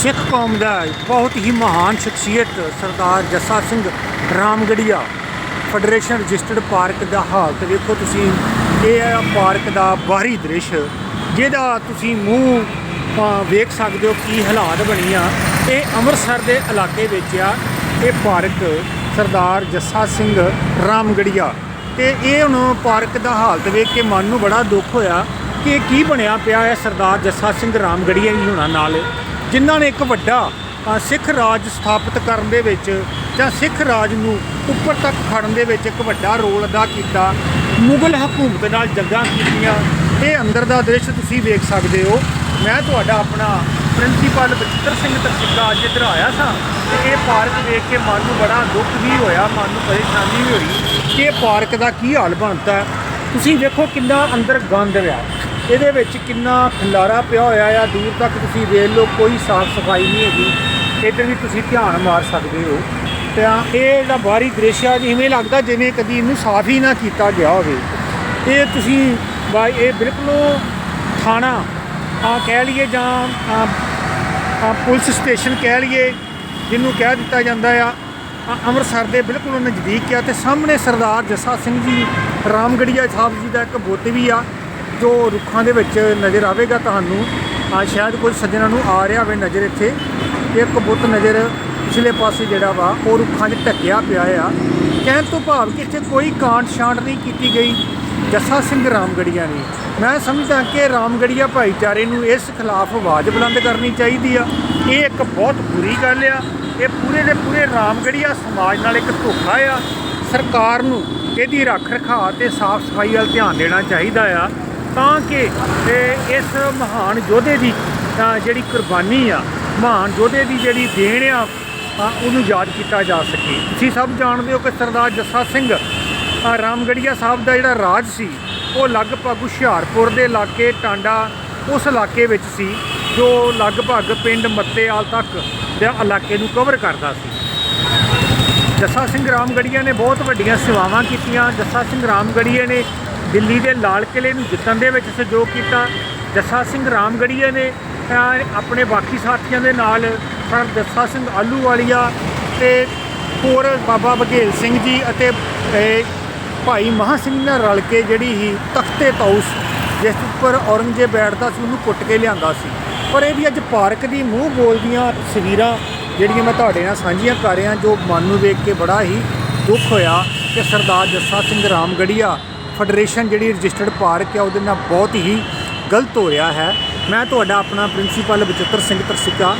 ਸਿੱਖ ਕੌਮ ਦਾ ਬਹੁਤ ਹੀ ਮਹਾਨ ਸ਼ਖਸੀਅਤ Sardar Jassa Singh Ramgarhia federation registered park ਦਾ ਹਾਲਤ ਵੇਖੋ ਤੁਸੀਂ। ਇਹ ਹੈ ਪਾਰਕ ਦਾ ਬਾਹਰੀ ਦ੍ਰਿਸ਼, ਜਿਹਦਾ ਤੁਸੀਂ ਮੂੰਹ ਵੇਖ ਸਕਦੇ ਹੋ ਕੀ ਹਾਲਾਤ ਬਣੀ ਆ। ਇਹ ਅੰਮ੍ਰਿਤਸਰ ਦੇ ਇਲਾਕੇ ਵਿੱਚ ਆ। ਇਹ ਪਾਰਕ ਸਰਦਾਰ ਜੱਸਾ ਸਿੰਘ ਰਾਮਗੜੀਆ। ਤੇ ਇਹ ਹੁਣ ਪਾਰਕ ਦਾ ਹਾਲਤ ਵੇਖ ਕੇ ਮਨ ਨੂੰ ਬੜਾ ਦੁੱਖ ਹੋਇਆ ਕਿ ਇਹ ਕੀ ਬਣਿਆ ਪਿਆ ਹੈ ਸਰਦਾਰ ਜੱਸਾ ਸਿੰਘ ਰਾਮਗੜੀਆ ਜੀ ਹੁਣਾਂ ਨਾਲ। ਜਿਨ੍ਹਾਂ ਨੇ ਇੱਕ ਵੱਡਾ ਸਿੱਖ ਰਾਜ ਸਥਾਪਿਤ ਕਰਨ ਦੇ ਵਿੱਚ ਜਾਂ ਸਿੱਖ ਰਾਜ ਨੂੰ ਉੱਪਰ ਤੱਕ ਖੜਨ ਦੇ ਵਿੱਚ ਇੱਕ ਵੱਡਾ ਰੋਲ ਅਦਾ ਕੀਤਾ, ਮੁਗਲ ਹਕੂਮਤ ਨਾਲ ਜੰਗਾਂ ਕੀਤੀਆਂ। ਇਹ ਅੰਦਰ ਦਾ ਦ੍ਰਿਸ਼ ਤੁਸੀਂ ਵੇਖ ਸਕਦੇ ਹੋ। ਮੈਂ ਤੁਹਾਡਾ ਆਪਣਾ ਪ੍ਰਿੰਸੀਪਲ ਬਚਿੱਤਰ ਸਿੰਘ ਤਰਸਿੱਕਾ ਅੱਜ ਇੱਧਰ ਆਇਆ ਸਾਂ ਤੇ ਇਹ ਪਾਰਕ ਵੇਖ ਕੇ ਮਨ ਨੂੰ ਬੜਾ ਦੁੱਖ ਵੀ ਹੋਇਆ, ਮਨ ਨੂੰ ਪਰੇਸ਼ਾਨੀ ਵੀ ਹੋਈ ਕਿ ਇਹ ਪਾਰਕ ਦਾ ਕੀ ਹਾਲ ਬਣਦਾ ਤੁਸੀਂ ਵੇਖੋ ਕਿੰਨਾ ਅੰਦਰ ਗੰਦ ਰਿਹਾ। ਇਹਦੇ ਵਿੱਚ ਕਿੰਨਾ ਖਿਲਾਰਾ ਪਿਆ ਹੋਇਆ ਆ, ਦੂਰ ਤੱਕ ਤੁਸੀਂ ਵੇਖ ਲਓ, ਕੋਈ ਸਾਫ਼ ਸਫ਼ਾਈ ਨਹੀਂ ਹੈਗੀ। ਇੱਧਰ ਵੀ ਤੁਸੀਂ ਧਿਆਨ ਮਾਰ ਸਕਦੇ ਹੋ। ਤਾਂ ਇਹ ਜਿਹੜਾ ਬਾਹਰੀ ਦ੍ਰਿਸ਼ ਆ, ਜਿਵੇਂ ਲੱਗਦਾ ਜਿਵੇਂ ਕਦੀ ਇਹਨੂੰ ਸਾਫ਼ ਹੀ ਨਾ ਕੀਤਾ ਗਿਆ ਹੋਵੇ। ਇਹ ਤੁਸੀਂ ਬਾਈ, ਇਹ ਬਿਲਕੁਲ ਥਾਣਾ, ਆ ਕਹਿ ਲਈਏ ਜਾਂ ਪੁਲਿਸ ਸਟੇਸ਼ਨ ਕਹਿ ਲਈਏ, ਜਿਹਨੂੰ ਕਹਿ ਦਿੱਤਾ ਜਾਂਦਾ ਆ ਅੰਮ੍ਰਿਤਸਰ ਦੇ ਬਿਲਕੁਲ ਨਜ਼ਦੀਕ ਆ। ਤੇ ਸਾਹਮਣੇ ਸਰਦਾਰ ਜੱਸਾ ਸਿੰਘ ਜੀ ਰਾਮਗੜੀਆ ਸਾਹਿਬ ਜੀ ਦਾ ਇੱਕ ਬੁੱਤ ਵੀ ਆ। ਜੋ ਰੁੱਖਾਂ ਦੇ ਵਿੱਚ ਨਜ਼ਰ ਆਵੇਗਾ ਤੁਹਾਨੂੰ ਆ ਸ਼ਾਇਦ ਕੋਈ ਸੱਜਣਾ ਨੂੰ ਆ ਰਿਹਾ ਹੋਵੇ ਨਜ਼ਰ ਇੱਥੇ, ਇੱਕ ਬੁੱਤ ਨਜ਼ਰ ਪਿਛਲੇ ਪਾਸੇ ਜਿਹੜਾ ਵਾ, ਉਹ ਰੁੱਖਾਂ 'ਚ ਢੱਕਿਆ ਪਿਆ ਆ। ਕਹਿਣ ਤੋਂ ਭਾਵ ਕਿ ਇੱਥੇ ਕੋਈ ਕਾਂਟ ਛਾਂਟ ਨਹੀਂ ਕੀਤੀ ਗਈ। ਜੱਸਾ ਸਿੰਘ ਰਾਮਗੜੀਆ ਨੇ। ਮੈਂ ਸਮਝਦਾ ਕਿ ਰਾਮਗੜੀਆ ਭਾਈਚਾਰੇ ਨੂੰ ਇਸ ਖਿਲਾਫ ਆਵਾਜ਼ ਬੁਲੰਦ ਕਰਨੀ ਚਾਹੀਦੀ ਆ। ਇਹ ਇੱਕ ਬਹੁਤ ਬੁਰੀ ਗੱਲ ਆ। ਇਹ ਪੂਰੇ ਦੇ ਪੂਰੇ ਰਾਮਗੜੀਆ ਸਮਾਜ ਨਾਲ ਇੱਕ ਧੋਖਾ ਆ। ਸਰਕਾਰ ਨੂੰ ਇਹਦੀ ਰੱਖ ਰਖਾਅ ਤੇ ਸਾਫ਼ ਸਫ਼ਾਈ ਵੱਲ ਧਿਆਨ ਦੇਣਾ ਚਾਹੀਦਾ ਆ। ਤਾਂ ਕਿ ਇਸ ਮਹਾਨ ਯੋਧੇ ਦੀ ਜਿਹੜੀ ਕੁਰਬਾਨੀ ਆ, ਮਹਾਨ ਯੋਧੇ ਦੀ ਜਿਹੜੀ ਦੇਣ ਆ ਉਹਨੂੰ ਯਾਦ ਕੀਤਾ ਜਾ ਸਕੇ। ਤੁਸੀਂ ਸਭ ਜਾਣਦੇ ਹੋ ਕਿ ਸਰਦਾਰ ਜੱਸਾ ਸਿੰਘ ਰਾਮਗੜੀਆ ਸਾਹਿਬ ਦਾ ਜਿਹੜਾ ਰਾਜ ਸੀ, ਉਹ ਲਗਭਗ ਹੁਸ਼ਿਆਰਪੁਰ ਦੇ ਇਲਾਕੇ ਟਾਂਡਾ ਉਸ ਇਲਾਕੇ ਵਿੱਚ ਸੀ, ਜੋ ਲਗਭਗ ਪਿੰਡ ਮੱਤੇਆਲ ਤੱਕ ਦੇ ਇਲਾਕੇ ਨੂੰ ਕਵਰ ਕਰਦਾ ਸੀ। ਜੱਸਾ ਸਿੰਘ ਰਾਮਗੜੀਆ ਨੇ ਬਹੁਤ ਵੱਡੀਆਂ ਸੇਵਾਵਾਂ ਕੀਤੀਆਂ। ਜੱਸਾ ਸਿੰਘ ਰਾਮਗੜੀਆ ਨੇ ਦਿੱਲੀ ਦੇ ਲਾਲ ਕਿਲੇ ਨੂੰ ਜਿੱਤਣ ਦੇ ਵਿੱਚ ਸਹਿਯੋਗ ਕੀਤਾ। ਜੱਸਾ ਸਿੰਘ ਰਾਮਗੜੀਆ ਨੇ ਆਪਣੇ ਬਾਕੀ ਸਾਥੀਆਂ ਦੇ ਨਾਲ ਸਰ ਜੱਸਾ ਸਿੰਘ ਆਲੂ ਵਾਲੀਆ ਤੇ ਹੋਰ ਬਾਬਾ ਬਘੇਲ ਸਿੰਘ ਜੀ ਅਤੇ ਭਾਈ ਮਹਾਂ ਸਿੰਘ ਨਾਲ ਰਲ ਕੇ ਜਿਹੜੀ ਹੀ ਤਖਤੇ ਤੌਸ ਜਿਸ ਉੱਪਰ ਔਰੰਗਜ਼ੇਬ ਬੈਠਦਾ ਸੀ, ਉਹਨੂੰ ਕੁੱਟ ਕੇ ਲਿਆਂਦਾ ਸੀ। ਪਰ ਇਹਦੀ ਅੱਜ ਪਾਰਕ ਦੀ ਮੂੰਹ ਬੋਲਦੀਆਂ ਤਸਵੀਰਾਂ ਜਿਹੜੀਆਂ ਮੈਂ ਤੁਹਾਡੇ ਨਾਲ ਸਾਂਝੀਆਂ ਕਰ ਰਿਹਾ, ਜੋ ਮਨ ਨੂੰ ਵੇਖ ਕੇ ਬੜਾ ਹੀ ਦੁੱਖ ਹੋਇਆ ਕਿ ਸਰਦਾਰ ਜੱਸਾ ਸਿੰਘ ਰਾਮਗੜੀਆ ਫੈਡਰੇਸ਼ਨ ਜਿਹੜੀ ਰਜਿਸਟਰਡ ਪਾਰਕ ਹੈ, ਉਹਦੇ ਨਾਲ ਬਹੁਤ ਹੀ ਗਲਤ ਹੋ ਰਿਹਾ ਹੈ। ਮੈਂ ਤੁਹਾਡਾ ਆਪਣਾ ਪ੍ਰਿੰਸੀਪਲ ਬਚਿੱਤਰ ਸਿੰਘ ਤਰਸਿੱਕਾ